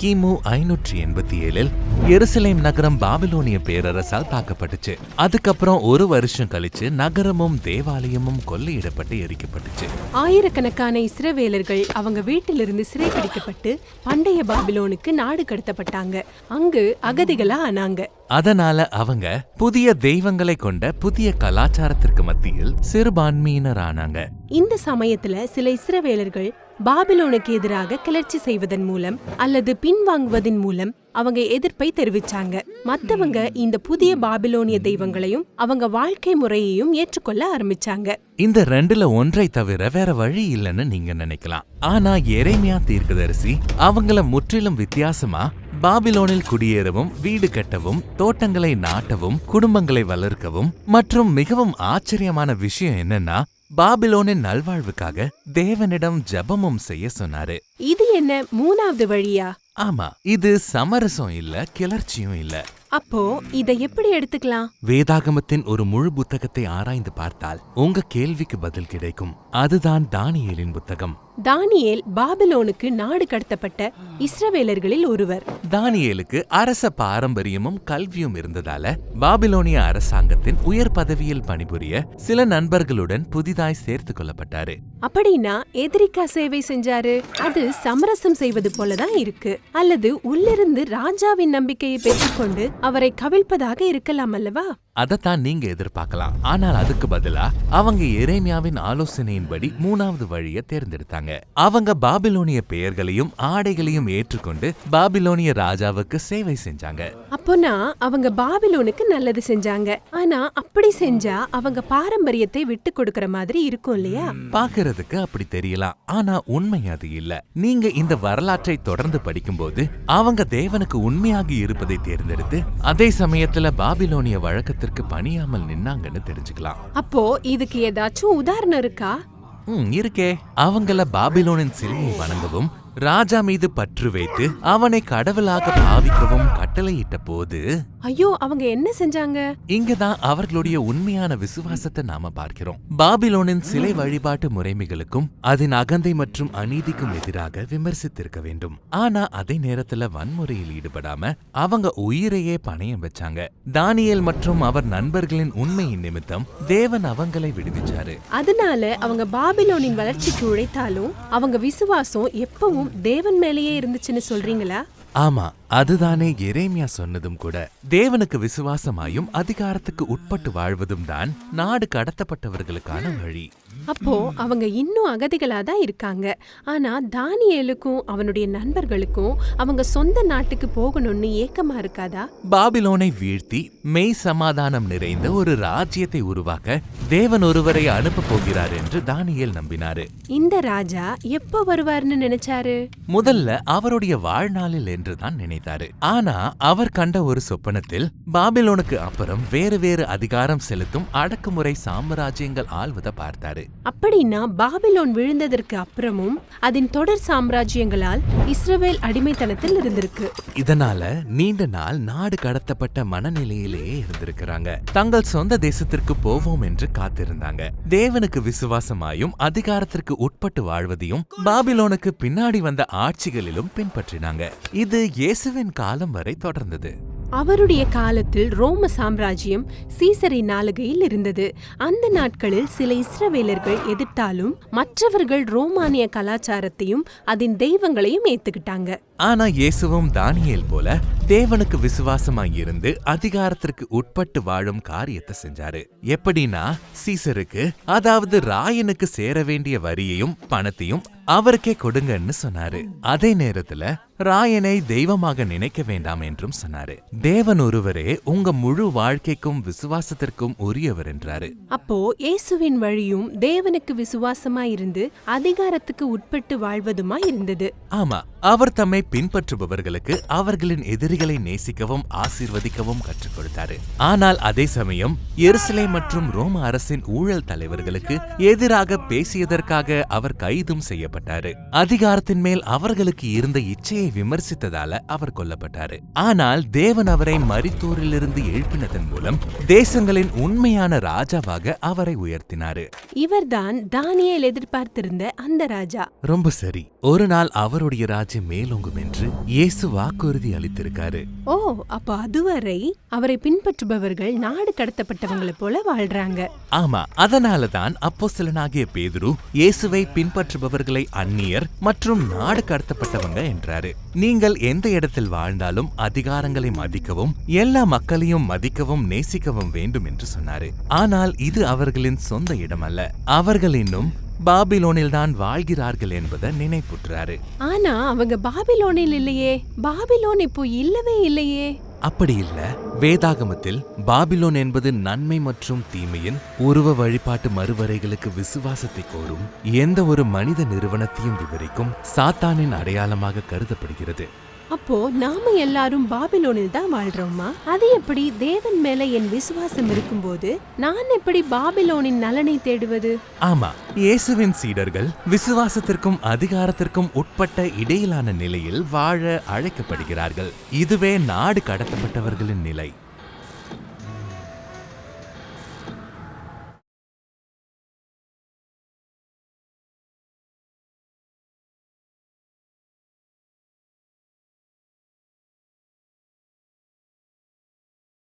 கிமு ஐநூற்றி எண்பத்தி ஏழில் எருசலேம் நகரம் பாபிலோனிய பேரரசால் தாக்கப்பட்டுச்சு. அதுக்கப்புறம் ஒரு வருஷம் கழிச்சு நகரமும் தேவாலயமும் கொள்ளையிடப்பட்டு எரிக்கப்பட்டுச்சு. ஆயிரக்கணக்கான இஸ்ரவேலர்கள் அவங்க வீட்டிலிருந்து சிறைப்பிடிக்கப்பட்டு பண்டைய பாபிலோனுக்கு நாடு கடத்தப்பட்டாங்க. அங்கு அகதிகளா ஆனாங்க. அதனால அவங்க புதிய தெய்வங்களை கொண்ட புதிய கலாச்சாரத்திற்கு மத்தியில் சிறுபான்மையினர் ஆனாங்க இந்த சமயத்துல சில இஸ்ரவேலர்கள் பாபிலோனுக்கு எதிராக கிளர்ச்சி செய்வதன் மூலம் அல்லது பின்வாங்குவதன் மூலம் அவங்க எதிர்ப்பை தெரிவிச்சாங்க. மத்தவங்க இந்த புதிய பாபிலோனிய தெய்வங்களையும் அவங்க வாழ்க்கை முறையையும் ஏற்றுக்கொள்ள ஆரம்பிச்சாங்க. இந்த ரெண்டுல ஒன்றை தவிர வேற வழி இல்லைன்னு நீங்க நினைக்கலாம். ஆனா எரேமியா தீர்க்கதரிசி அவங்கள முற்றிலும் வித்தியாசமா பாபிலோனில் குடியேறவும் வீடு கட்டவும் தோட்டங்களை நாட்டவும் குடும்பங்களை வளர்க்கவும் மற்றும் மிகவும் ஆச்சரியமான விஷயம் என்னன்னா பாபிலோனின் நல்வாழ்வுக்காக தேவனிடம் ஜெபமும் செய்ய சொன்னாரு. இது என்ன மூணாவது வழியா? ஆமா இது சமரசம் இல்ல கிளர்ச்சியும் இல்ல. அப்போ இதை எப்படி எடுத்துக்கலாம்? வேதாகமத்தின் ஒரு முழு புத்தகத்தை ஆராய்ந்து பார்த்தால் உங்க கேள்விக்கு பதில் கிடைக்கும். அதுதான் தானியேலின் புத்தகம். தானியேல் பாபிலோனுக்கு நாடு கடத்தப்பட்ட இஸ்ரவேலர்களில் ஒருவர். தானியேலுக்கு அரச பாரம்பரியமும் கல்வியும் இருந்ததால பாபிலோனிய அரசாங்கத்தின் உயர் பதவியில் பணிபுரிய சில நண்பர்களுடன் புதிதாய் சேர்த்து கொள்ளப்பட்டாரு. அப்படின்னா எதிரிக்கா சேவை செஞ்சாரு? அது சமரசம் செய்வது போலதான் இருக்கு. அல்லது உள்ளிருந்து ராஜாவின் நம்பிக்கையை பெற்றுக்கொண்டு அவரை கவிழ்ப்பதாக இருக்கலாம் அல்லவா? அதத்தான் நீங்க எதிர்பார்க்கலாம். ஆனால் அதுக்கு பதிலா அவங்க எரேமியாவின் ஆலோசனையின்படி மூணாவது வழியை தேர்ந்தெடுத்தாங்க. அவங்க பாபிலோனிய பெயர்களையும் ஆடைகளையும் ஏற்றுக்கொண்டு பாபிலோனிய ராஜாவுக்கு சேவை செஞ்சாங்க. அப்போனா அவங்க பாபிலோனுக்கு நல்லது செஞ்சாங்க. ஆனா அப்படி செஞ்சா அவங்க பாரம்பரியத்தை விட்டு கொடுக்கற மாதிரி இருக்கும் இல்லையா? பாக்குறதுக்கு அப்படி தெரியலாம். ஆனா உண்மை அது இல்ல. நீங்க இந்த வரலாற்றை தொடர்ந்து படிக்கும்போது அவங்க தேவனுக்கு உண்மையாகி இருப்பதை தேர்ந்தெடுத்து அதே சமயத்துல பாபிலோனிய வழக்கத்திற்கு பணியாமல் நின்னாங்கன்னு தெரிஞ்சுக்கலாம். அப்போ இதுக்கு ஏதாச்சும் உதாரணம் இருக்கா? ம், இருக்கே. அவங்கள பாபிலோனின் சிலையை வணங்கவும் ராஜா மீது பற்று வைத்து அவனை கடவுளாக பாவிக்கவும் கட்டளையிட்ட போது ஐயோ அவங்க என்ன செஞ்சாங்க? இங்கதான் அவர்களுடைய உண்மையான விசுவாசத்தை நாம பார்க்கிறோம். பாபிலோனின் சிலை வழிபாட்டு முறைமைகளுக்கும் அதன் அகந்தை மற்றும் அநீதிக்கும் எதிராக விமர்சித்திருக்க வேண்டும். ஆனா அதே நேரத்துல வன்முறையில் ஈடுபடாம அவங்க உயிரையே பணயம் வச்சாங்க. தானியேல் மற்றும் அவர் நண்பர்களின் உண்மையின் நிமித்தம் தேவன் அவங்களை விடுவிச்சாரு. அதனால அவங்க பாபிலோனின் வளர்ச்சிக்கு உழைத்தாலும் அவங்க விசுவாசம் எப்பவும் தேவன் மேலேயே இருந்துச்சுன்னு சொல்றீங்களா? ஆமா. அதுதானே எரேமியா சொன்னதும் கூட. தேவனுக்கு விசுவாசமாயும் அதிகாரத்துக்கு உட்பட்டு வாழ்வதும் தான் நாடு கடத்தப்பட்டவர்களுக்கான வழி. அப்போ அவங்க இன்னும் அகதிகளா தான் இருக்காங்க. ஆனா தானியேலுக்கும் அவனுடைய நண்பர்களுக்கும் அவங்க சொந்த நாட்டுக்கு போகணும்னு ஏக்கமா இருக்காதா? பாபிலோனை வீழ்த்தி மெய் சமாதானம் நிறைந்த ஒரு ராஜ்யத்தை உருவாக்க தேவன் ஒருவரை அனுப்ப போகிறார் என்று தானியேல் நம்பினாரு. இந்த ராஜா எப்ப வருவார்னு நினைச்சாரு? முதல்ல அவருடைய வாழ்நாளில் என்றுதான் நினைத்தாரு. ஆனா அவர் கண்ட ஒரு சொப்பனத்தில் பாபிலோனுக்கு அப்புறம் வேறு வேறு அதிகாரம் செலுத்தும் அடக்குமுறை சாம்ராஜ்யங்கள் ஆள்வதை பார்த்தாரு. அப்படின்னா பாபிலோன் விழுந்ததற்கு அப்புறமும் அதன் தொடர் சாம்ராஜ்யங்களால் இஸ்ரவேல் அடிமைத்தனத்தில் இருந்திருக்கு. இதனால நீண்ட நாள் நாடு கடத்தப்பட்ட மனநிலையிலேயே இருந்திருக்கிறாங்க. தங்கள் சொந்த தேசத்திற்கு போவோம் என்று காத்திருந்தாங்க. தேவனுக்கு விசுவாசமாயும் அதிகாரத்திற்கு உட்பட்டு வாழ்வதையும் பாபிலோனுக்கு பின்னாடி வந்த ஆட்சிகளிலும் பின்பற்றினாங்க. இது இயேசுவின் காலம் வரை தொடர்ந்தது. அவருடைய காலத்தில் ரோம சாம்ராஜ்யம் சீசரின் நாளுகையில் இருந்தது. அந்த நாட்களில் சில இஸ்ரவேலர்கள் எதிர்த்தாலும் மற்றவர்கள் ரோமானிய கலாச்சாரத்தையும் அதன் தெய்வங்களையும் ஏத்துக்கிட்டாங்க. ஆனா இயேசுவும் தானியேல் போல தேவனுக்கு விசுவாசமாய் இருந்து அதிகாரத்திற்கு உட்பட்டு வாழும் காரியத்தை செஞ்சாரு. எப்படின்னா சீசருக்கு அதாவது ராயனுக்கு சேர வேண்டிய வரியையும் பணத்தையும் அவருக்கே கொடுங்கன்னு சொன்னாரு. அதே நேரத்துல ராயனை தெய்வமாக நினைக்க வேண்டாம் என்றும் சொன்னாரு. தேவன் ஒருவரே உங்க முழு வாழ்க்கைக்கும் விசுவாசத்திற்கும் உரியவர் என்றாரு. அப்போ இயேசுவின் வழியும் தேவனுக்கு விசுவாசமா இருந்து அதிகாரத்துக்கு உட்பட்டு வாழ்வதுமா இருந்தது? ஆமா அவர் தம்மை பின்பற்றுபவர்களுக்கு அவர்களின் எதிரிகளை நேசிக்கவும் ஆசீர்வதிக்கவும் கற்றுக் கொடுத்தாரு. ஆனால் அதே சமயம் எருசலேம் மற்றும் ரோம அரசின் ஊழல் தலைவர்களுக்கு எதிராக பேசியதற்காக அவர் கைதும் செய்யப்பட்டாரு. அதிகாரத்தின் மேல் அவர்களுக்கு இருந்த இச்சையை சபையை விமர்சித்ததால அவர் கொல்லப்பட்டாரு. ஆனால் தேவன் அவரை மரித்தோரிலிருந்து எழுப்பினதன் மூலம் தேசங்களின் உண்மையான ராஜாவாக அவரை உயர்த்தினாரு. இவர்தான் தானியேல் எதிர்பார்த்திருந்த அந்த ராஜா. ரொம்ப சரி. ஒரு நாள் அவருடைய ராஜ்யம் மேலோங்கும் என்று இயேசு வாக்குறுதி அளித்திருக்காரு. ஓ அப்போ அதுவரை அவரை பின்பற்றுபவர்கள் நாடு கடத்தப்பட்டவங்கள போல வாழ்றாங்க. ஆமா அதனால தான் அப்போஸ்தலனாகிய பேதுரு இயேசுவை பின்பற்றுபவர்களை அந்நியர் மற்றும் நாடு கடத்தப்பட்டவங்க என்றாரு. நீங்கள் எந்த இடத்தில் வாழ்ந்தாலும் அதிகாரங்களை மதிக்கவும் எல்லா மக்களையும் மதிக்கவும் நேசிக்கவும் வேண்டும் என்று சொன்னாரு. ஆனால் இது அவர்களின் சொந்த இடம் அல்ல அவர்கள் இன்னும் பாபிலோனில் தான் வாழ்கிறார்கள் என்பதை நினைப்புற்றாரு ஆனா அவங்க பாபிலோனில் இல்லையே. பாபிலோன் இப்போ இல்லவே இல்லையே. அப்படி இல்ல. வேதாகமத்தில் பாபிலோன் என்பது நன்மை மற்றும் தீமையின் உருவ வழிபாட்டு மறுவரைகளுக்கு விசுவாசத்தை கோரும் எந்த ஒரு மனித நிறுவனத்தையும் விவரிக்கும் சாத்தானின் அடையாளமாக கருதப்படுகிறது. அப்போ நாம எல்லாரும் பாபிலோனில் தான் வாழ்றோமா? அது எப்படி தேவன் மேல என் விசுவாசம் இருக்கும்போது நான் எப்படி பாபிலோனின் நலனை தேடுவது? ஆமா இயேசுவின் சீடர்கள் விசுவாசத்திற்கும் அதிகாரத்திற்கும் உட்பட்ட இடையிலான நிலையில் வாழ அழைக்கப்படுகிறார்கள். இதுவே நாடு கடத்தப்பட்டவர்களின் நிலை.